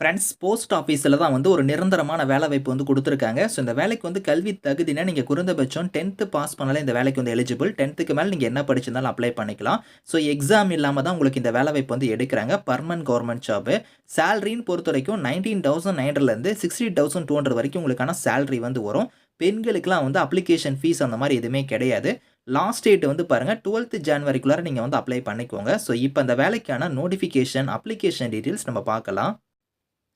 Friends post ஆஃபீஸில் தான் வந்து ஒரு நிரந்தரமான வேலை வாய்ப்பு வந்து கொடுத்துருக்காங்க. ஸோ இந்த வேலைக்கு வந்து கல்வி தகுதினா நீங்கள் குறைந்தபட்சம் டென்த்து பாஸ் பண்ணாலே இந்த வேலைக்கு வந்து எலிஜிபிள் டென்த்துக்கு மேலே நீங்கள் என்ன படிச்சிருந்தாலும் அப்ளை பண்ணிக்கலாம். ஸோ எக்ஸாம் இல்லாமல் தான் உங்களுக்கு இந்த வேலை வாய்ப்பு வந்து எடுக்கிறாங்க. பர்மனன்ட் கவர்மெண்ட் ஜாபு சேலரின்னு பொறுத்த வரைக்கும் நைன்டீன் தௌசண்ட் நைன்லேருந்து சிக்ஸ்டி தௌசண்ட் டூ ஹண்ட்ரட் வரைக்கும் உங்களுக்கான சேலரி வந்து வரும். பெண்களுக்குலாம் வந்து அப்ளிகேஷன் ஃபீஸ் அந்த மாதிரி எதுவுமே கிடையாது. லாஸ்ட் டேட் வந்து பாருங்கள் டுவெல்த்து ஜான்வரிக்குள்ளார நீங்கள் வந்து அப்ளை பண்ணிக்கோங்க. ஸோ இப்போ அந்த வேலைக்கான நோட்டிஃபிகேஷன் அப்ளிகேஷன் டீட்டெயில்ஸ் நம்ம பார்க்கலாம்.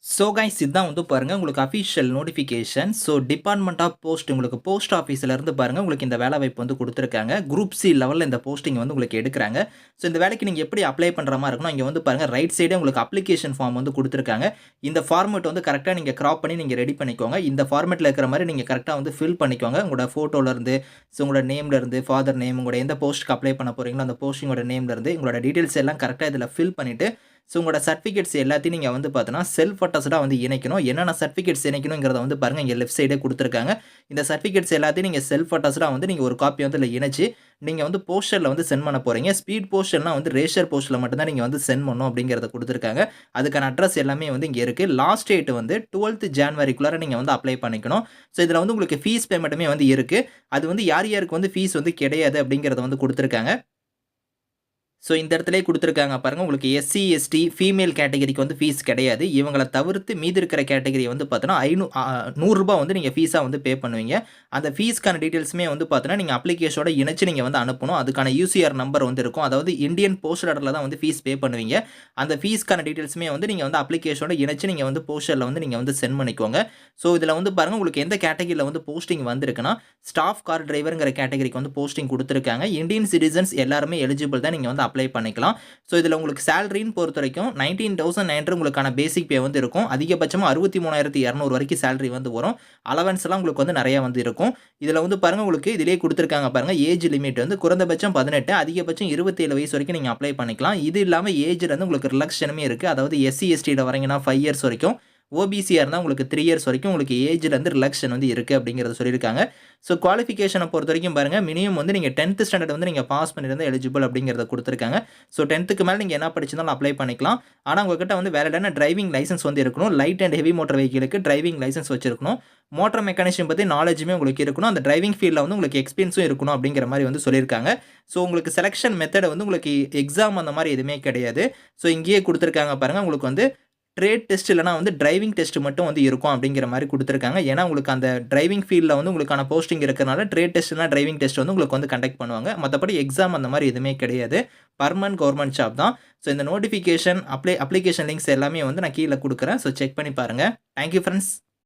ஸோ கைஸ் இதுதான் வந்து பாருங்கள் உங்களுக்கு official notification so department of post உங்களுக்கு போஸ்ட் ஆஃபீஸ்லேருந்து பாருங்கள் உங்களுக்கு இந்த வேலை வாய்ப்பு வந்து கொடுத்துருக்காங்க. குரூப் சி லெவலில் இந்த போஸ்டிங் வந்து உங்களுக்கு எடுக்கிறாங்க. ஸோ இந்த வேலைக்கு நீங்கள் எப்படி அப்ளை பண்ணுற மாதிரி இருக்கணும் இங்கே வந்து பாருங்கள் ரைட் சைடே உங்களுக்கு அப்ளிகேஷன் ஃபார்ம் வந்து கொடுத்துருக்காங்க. இந்த ஃபார்மேட் வந்து கரெக்டாக நீங்கள் க்ராப் பண்ணி நீங்கள் ரெடி பண்ணிக்கோங்க. இந்த ஃபார்மேட்டில் இருக்கிற மாதிரி நீங்கள் கரெக்டாக வந்து ஃபில் பண்ணிக்கோங்க. உங்களோட ஃபோட்டோலேருந்து ஸோ உங்களோட நேம்லேருந்து ஃபாதர் நேம் உங்களோட எந்த போஸ்ட்டுக்கு அப்ளை பண்ண போகிறீங்களோ அந்த போஸ்டிங்கோட நேம்லேருந்து உங்களோட டீட்டெயில்ஸ் எல்லாம் கரெக்டாக இதில் ஃபில் பண்ணிவிட்டு ஸோ உங்களோட சர்டிஃபிகேட்ஸ் எல்லாத்தையும் நீங்கள் வந்து பார்த்தோன்னா செல்ஃப் அட்டஸ்டாக வந்து இணைக்கணும். என்னென்ன சர்டிஃபிகேட்ஸ் இணைக்கணுங்கிறத வந்து பாருங்கள் இங்கே லெஃப்ட் சைடே கொடுத்துருக்காங்க. இந்த சர்டிஃபிகேட்ஸ் எல்லாத்தையும் நீங்கள் செல்ஃப் அட்டஸ்டாக வந்து நீங்கள் ஒரு காப்பி வந்து இல்லை இணைச்சி நீங்கள் வந்து போஸ்டரில் வந்து சென்ட் பண்ண போகிறீங்க ஸ்பீட் போஸ்டர்லாம் வந்து ரேஷர் போஸ்ட்டில் மட்டும்தான் நீங்கள் வந்து சென்ட் பண்ணணும் அப்படிங்கிறத கொடுத்துருக்காங்க. அதுக்கான அட்ரஸ் எல்லாமே வந்து இங்கே இருக்குது லாஸ்ட் டேட் வந்து டுவெல்த் ஜான்வரிக்குள்ளார நீங்கள் வந்து அப்ளை பண்ணிக்கணும். ஸோ இதில் வந்து உங்களுக்கு ஃபீஸ் பேமெண்ட்டுமே வந்து இருக்குது அது வந்து யார் யாருக்கு வந்து ஃபீஸ் வந்து கிடையாது அப்படிங்கிறத வந்து கொடுத்துருக்காங்க. ஸோ இந்த இடத்துல கொடுத்துருக்காங்க பாருங்கள் உங்களுக்கு எஸ்சி எஸ்டி ஃபீமேல் கேட்டகரிக்கு வந்து ஃபீஸ் கிடையாது. இவங்களை தவிர்த்து மீதி இருக்கிற கேட்டகரி வந்து பார்த்தோன்னா ஐநூ நூறுரூபா வந்து நீங்கள் ஃபீஸாக வந்து பே பண்ணுவீங்க. அந்த ஃபீஸ்க்கான டீட்டெயில்ஸுமே வந்து பார்த்தோன்னா நீங்கள் அப்ளிகேஷனோட இணைச்சு நீங்கள் வந்து அனுப்பணும். அதுக்கான யூசிஆர் நம்பர் வந்து இருக்கும். அதாவது இந்தியன் போஸ்ட் ஆர்டரில் தான் வந்து ஃபீஸ் பே பண்ணுவீங்க. அந்த ஃபீஸ்க்கான டீட்டெயில்ஸுமே வந்து நீங்கள் வந்து அப்ளிகேஷனோட இணைச்சு நீங்கள் வந்து போஸ்டரில் வந்து நீங்கள் வந்து சென்ட் பண்ணிக்கோங்க. ஸோ இதில் வந்து பாருங்கள் உங்களுக்கு எந்த கேட்டகரியில் வந்து போஸ்டிங் வந்திருக்குன்னா ஸ்டாஃப் கார் டிரைவருங்கிற கேட்டகரிக்கு வந்து போஸ்டிங் கொடுத்துருக்காங்க. இந்தியன் சிட்டிசன்ஸ் எல்லாருமே எலிஜிபிள் தான் நீங்கள் வந்து அப்ளை பண்ணிக்கலாம். ஸோ இதில் உங்களுக்கு சேலரின்னு பொறுத்த வரைக்கும் நைன்டீன் தௌசண்ட் நைன் உங்களுக்கான பேசிக் பே வந்து இருக்கும். அதிகபட்சமாக அறுபத்தி மூணாயிரத்தி இரநூறு வரைக்கும் சேலரி வந்து வரும். அலவன்ஸ்லாம் உங்களுக்கு வந்து நிறையா வந்து இருக்கும். இதில் வந்து பாருங்கள் உங்களுக்கு இதிலே கொடுத்துருக்காங்க பாருங்கள் ஏஜ் லிமிட் வந்து குறைந்தபட்சம் பதினெட்டு அதிகபட்சம் இருபத்தேழு வயசு வரைக்கும் நீங்கள் அப்ளை பண்ணிக்கலாம். இது இல்லாமல் ஏஜில் வந்து உங்களுக்கு ரிலாக்ஷனுமே இருக்குது அதாவது எஸ்சி எஸ்டியில் வரீங்கன்னா ஃபைவ் இயர்ஸ் வரைக்கும் ஓபிசியாக இருந்தால் உங்களுக்கு த்ரீ இயர்ஸ் வரைக்கும் உங்களுக்கு ஏஜ்லேருந்து வந்து ரிலாக்ஷன் வந்து இருக்குது அப்படிங்கிறத சொல்லியிருக்காங்க. ஸோ குவாலிஃபிகேஷனை பொறுத்த வரைக்கும் பாருங்கள் மினிமம் வந்து நீங்கள் டென்த்து ஸ்டாண்டர்ட் வந்து நீங்கள் பாஸ் பண்ணியிருந்தால் எலிஜிபிள் அப்படிங்கிறத கொடுத்துருக்காங்க. ஸோ டென்த்துக்கு மேலே நீங்கள் என்ன படிச்சிருந்தாலும் அப்ளை பண்ணிக்கலாம். ஆனால் உங்ககிட்ட வந்து வேலிடான டிரைவிங் லைசன்ஸ் வந்து இருக்கணும்? லைட் அண்ட் ஹெவி மோட்டர் வெஹிக்கிளுக்கு டிரைவிங் லைசன்ஸ் வச்சிருக்கணும். மோட்டர் மெக்கானிஷன் பற்றி நாலேஜுமே உங்களுக்கு இருக்கணும். அந்த டிரைவிங் ஃபீல்டில் வந்து உங்களுக்கு எக்ஸ்பீரியன்ஸும் இருக்கணும் அப்படிங்கிற மாதிரி வந்து சொல்லியிருக்காங்க. ஸோ உங்களுக்கு செலெக்ஷன் மெத்தடை வந்து உங்களுக்கு எக்ஸாம் அந்த மாதிரி எதுவுமே கிடையாது. ஸோ இங்கேயே கொடுத்துருக்காங்க பாருங்கள் உங்களுக்கு வந்து ட்ரேட் டெஸ்ட் இல்லைனா வந்து டிரைவிங் டெஸ்ட் மட்டும் வந்து இருக்கும் அப்படிங்கிற மாதிரி கொடுத்துருக்காங்க. ஏன்னா உங்களுக்கு அந்த டிரைவிங் ஃபீல்டில் வந்து உங்களுக்கான போஸ்டிங் இருக்கிறனால ட்ரேட் டெஸ்ட்னா டிரைவிங் டெஸ்ட் வந்து உங்களுக்கு வந்து கண்டக்ட் பண்ணுவாங்க. மற்றபடி எக்ஸாம் அந்த மாதிரி எதுவுமே கிடையாது. பர்மனன்ட் கவர்மெண்ட் ஜாப் தான். ஸோ இந்த நோட்டிஃபிகேஷன் அப்ளை அப்ளிகேஷன் லிங்க்ஸ் எல்லாமே வந்து நான் கீழே கொடுக்குறேன். ஸோ செக் பண்ணி பாருங்கள் தேங்க்யூ ஃப்ரெண்ட்ஸ்